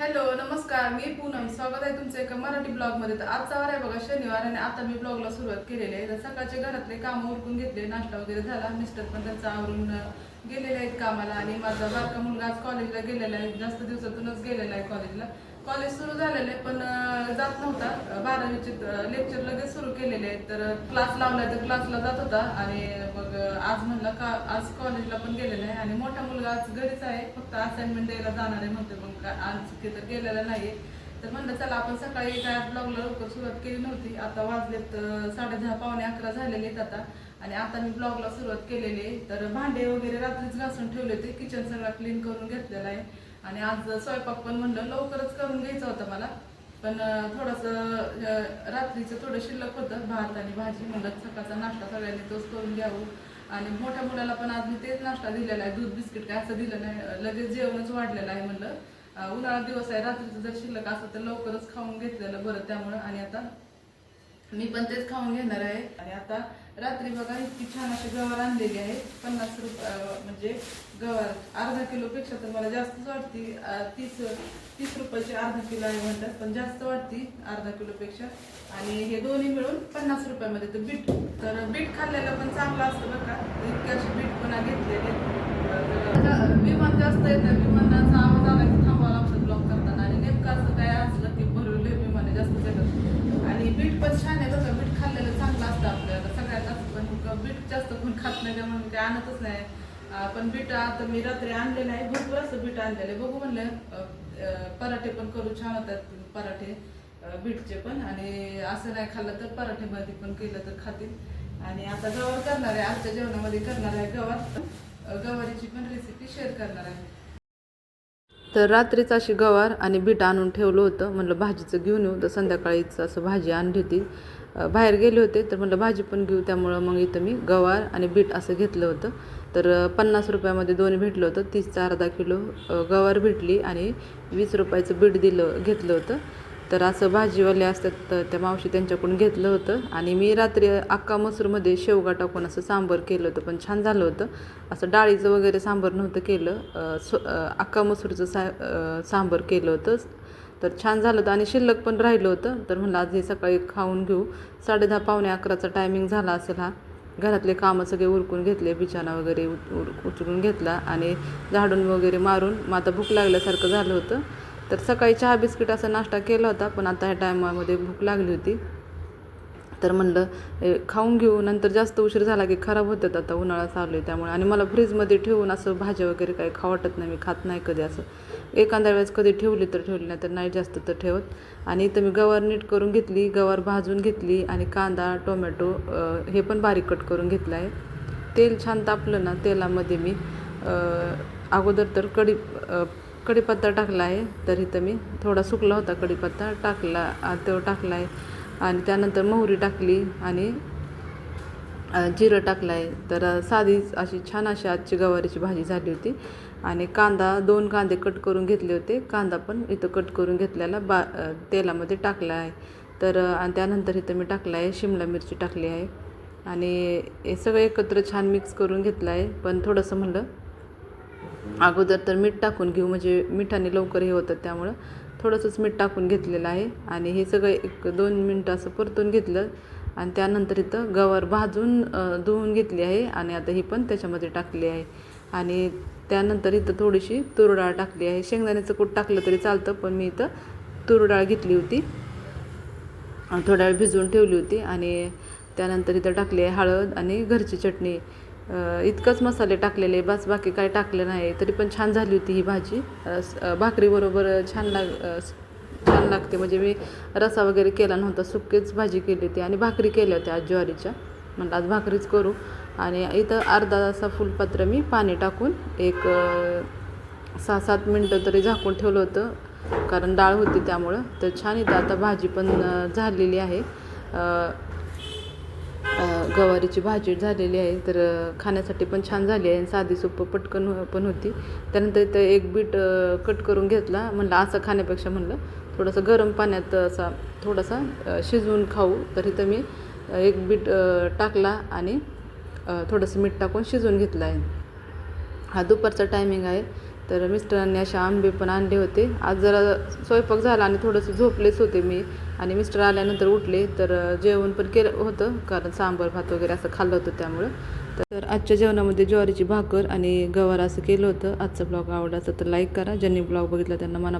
Hello नमस्कार. मी पूनम. स्वागत आहे तुमचं एका मराठी ब्लॉगमध्ये. तर आजचा वार आहे बघा शनिवार आणि आता मी ब्लॉगला सुरुवात केलेली आहे. तर सकाळचे घरातले कामं उरकून घेतले. नाश्ता वगैरे झाला. मिस्टर पण त्यांचं आवरून गेलेले आहेत कामाला. आणि माझा बारका मुलगा आज कॉलेजला गेलेला आहे. जास्त दिवसातूनच गेलेला आहे कॉलेजला कॉलेज सुरू झालेलं आहे पण जात नव्हता. बारावीचे लेक्चर लगेच सुरू केलेले आहेत. तर क्लास लावलाय तर क्लासला जात होता. आणि मग आज म्हणलं का आज कॉलेजला पण गेलेला आहे. आणि मोठा मुलगा आज घरीच आहे. फक्त असाइनमेंट द्यायला जाणार आहे म्हणते मग आज तिथं तर गेलेला नाही तर म्हणलं चला आपण सकाळी काय ब्लॉगला लवकर सुरुवात केली नव्हती. आता वाजलेत अं, साडेदहा पावणे अकरा झालेले आहेत आता. आणि आता मी ब्लॉगला सुरुवात केलेली आहे. तर भांडे वगैरे रात्रीच घासून ठेवले होते. किचन सगळं क्लीन करून घेतलेला आहे. आणि आज स्वयंपाक पण म्हणलं लवकरच करून घ्यायचा होता मला. पण थोडंसं रात्रीचं थोडं शिल्लक होतं भात आणि भाजी म्हणलं सकाळचा नाश्ता सगळ्यांनी तोच करून घ्यावं. आणि मोठ्या मुलाला पण आज मी तेच नाश्ता दिलेला आहे दूध बिस्किट काय असं दिलं नाही लगेच जेवणच वाढलेलं आहे म्हणलं. उन्हाळा दिवस आहे रात्रीचं जर शिल्लक असं तर लवकरच खाऊन घेतलेलं बरं त्यामुळं. आणि आता मी पण तेच खाऊन घेणार आहे. आणि आता रात्री बघा इतकी छान अशी गवार आणलेली आहे. पन्नास रुपये म्हणजे गवार अर्धा किलोपेक्षा तर मला जास्तच वाटती. तीस तीस रुपयाची अर्धा किलो आहे म्हणतात पण जास्त वाटती अर्धा किलोपेक्षा आणि हे दोन्ही मिळून पन्नास रुपयामध्ये तर बीट. तर बीट खाल्लेलं पण चांगलं असतं बरं का. इतके असे बीट पण घेतलेले विमान जास्त येतं विमानाचा आवाज आला की थांबावं लागतं ब्लॉक करताना आणि नेमकं असं काय असलं की भरवले विमाने जास्त येतात आणि बीट पण छान आहे बघा बीट खाल्लेलं चांगलं असतं आपल्याला सगळ्यात असतं पण बीट जास्त कोण खात नाही त्यामुळे मी ते आणतच नाही. पण बीट आता मी रात्री आणलेलं आहे भरपूर असं बीट आणलेलं. आहे बघू म्हणलं पराठे पण करू छान होतात पराठे बीटचे पण. आणि असं नाही खाल्लं तर पराठेमध्ये पण केलं तर खातील. आणि आता गवार करणार आहे आजच्या जेवणामध्ये करणार आहे गवार. गवारीची पण रेसिपी शेअर करणार आहे. तर रात्रीच अशी गवार आणि बीट आणून ठेवलं होतं. म्हणलं भाजीचं घेऊन येऊ तर संध्याकाळीच असं भाजी आणली होती. बाहेर गेले होते तर म्हटलं भाजी पण घेऊ त्यामुळं मग इथं मी गवार आणि बीट असं घेतलं होतं. तर पन्नास रुपयामध्ये दोन भेटलं होतं तीसचा अर्धा किलो गवार भेटली आणि वीस रुपयाचं बीट दिलं घेतलं होतं. तर असं भाजीवाले असतात तर त्या मावशी त्यांच्याकडून घेतलं होतं आणि मी रात्री अक्का मसूरमध्ये शेवगा टाकून असं सांबर केलं होतं पण छान झालं होतं. असं डाळीचं वगैरे सांबर नव्हतं केलं सो अक्का मसूरचं सा सांबर केलं होतं. तर छान झालं होतं. आणि शिल्लक पण राहिलं होतं. तर म्हणलं आज हे सकाळी खाऊन घेऊ. साडेदहा पावणे अकराचा टायमिंग झाला असेल हा. घरातले कामं सगळे उरकून घेतले बिछाना वगैरे उर- उचलून घेतला आणि झाडून वगैरे मारून मग आता भूक लागल्यासारखं झालं होतं. तर सकाळी चहा बिस्किट असा नाश्ता केला होता. पण आता ह्या टायमामध्ये भूक लागली होती. तर म्हणलं खाऊन घेऊ नंतर जास्त उशीर झाला की खराब होतात आता उन्हाळा चालू आहे त्यामुळे. आणि मला फ्रीजमध्ये ठेवून असं भाज्या वगैरे काही खावं वाटत नाही मी खात नाही कधी असं. एखाद्या वेळेस कधी ठेवली तर ठेवली नाही तर नाही जास्त तर ठेवत. आणि इथं मी गवार नीट करून घेतली गवार भाजून घेतली आणि कांदा टोमॅटो हे पण बारीक कट करून घेतलं आहे. तेल छान तापलं ना तेलामध्ये मी अगोदर तर कढी कढीपत्ता टाकला आहे तर इथं मी थोडा सुकला होता कढीपत्ता टाकला तो टाकला आहे. आणि त्यानंतर मोहरी टाकली आणि जिरं टाकलं आहे तर साधीच अशी छान अशी आजची गवारीची भाजी झाली होती. आणि कांदा दोन कांदे कट करून घेतले होते. कांदा पण इथं कट करून घेतलेला बा तेलामध्ये टाकला आहे. तर आणि त्यानंतर इथं मी टाकलं आहे शिमला मिरची टाकली आहे. आणि हे सगळं एकत्र छान मिक्स करून घेतलं आहे. पण थोडंसं म्हणलं अगोदर तर मीठ टाकून घेऊ म्हणजे मिठाने लवकर हे होतं त्यामुळं. थोडंसंच मीठ टाकून घेतलेलं आहे आणि हे सगळं एक दोन मिनटं असं परतून घेतलं आणि त्यानंतर इथं गवार भाजून धुवून घेतली आहे आणि आता ही पण त्याच्यामध्ये टाकली आहे. आणि त्यानंतर इथं थोडीशी तूर डाळ टाकली आहे. शेंगदाण्याचं कूट टाकलं तरी चालतं पण मी इथं तूर डाळ घेतली होती. थोडा वेळ भिजवून ठेवली होती आणि त्यानंतर इथं टाकली आहे हळद आणि घरची चटणी. इतकंच मसाले टाकलेले बस बाकी काय टाकलं नाही तरी पण छान झाली होती ही भाजी. भाकरीबरोबर छान लाग छान लागते. म्हणजे मी रसा वगैरे केला नव्हता सुकेच भाजी केली होती आणि भाकरी केल्या होत्या आज ज्वारीच्या म्हणलं आज भाकरीच करू. आणि इथं अर्धा असा फुलपात्र मी पाणी टाकून एक सहा सात मिनटं तरी झाकून ठेवलं होतं. कारण डाळ होती त्यामुळं. तर छान इथं आता भाजी पण झालेली आहे. गवारीची भाजी झालेली आहे. तर खाण्यासाठी पण छान झाली आहे साधी सोपं पटकन हो-, पण होती. त्यानंतर इथं एक बीट कट करून घेतला. म्हणलं असं खाण्यापेक्षा म्हणलं थोडंसं गरम पाण्यात असा थोडासा शिजवून खाऊ. तर इथं मी एक बीट टाकला आणि थोडंसं मीठ टाकून शिजवून घेतलं आहे. हा दुपारचा टायमिंग आहे. तर मिस्टरांनी असे आंबे पण आणले होते. आज जरा स्वयंपाक झाला आणि थोडंसं झोपलेच होते मी. आणि मिस्टर आल्यानंतर उठले तर जेवण पण केलं होतं कारण सांबार भात वगैरे असं खाल्लं होतं त्यामुळं. तर आजच्या जेवणामध्ये ज्वारीची भाकर आणि गवार असं केलं होतं. आजचा ब्लॉग आवडला असेल तर लाईक करा. ज्यांनी ब्लॉग बघितला त्यांना मना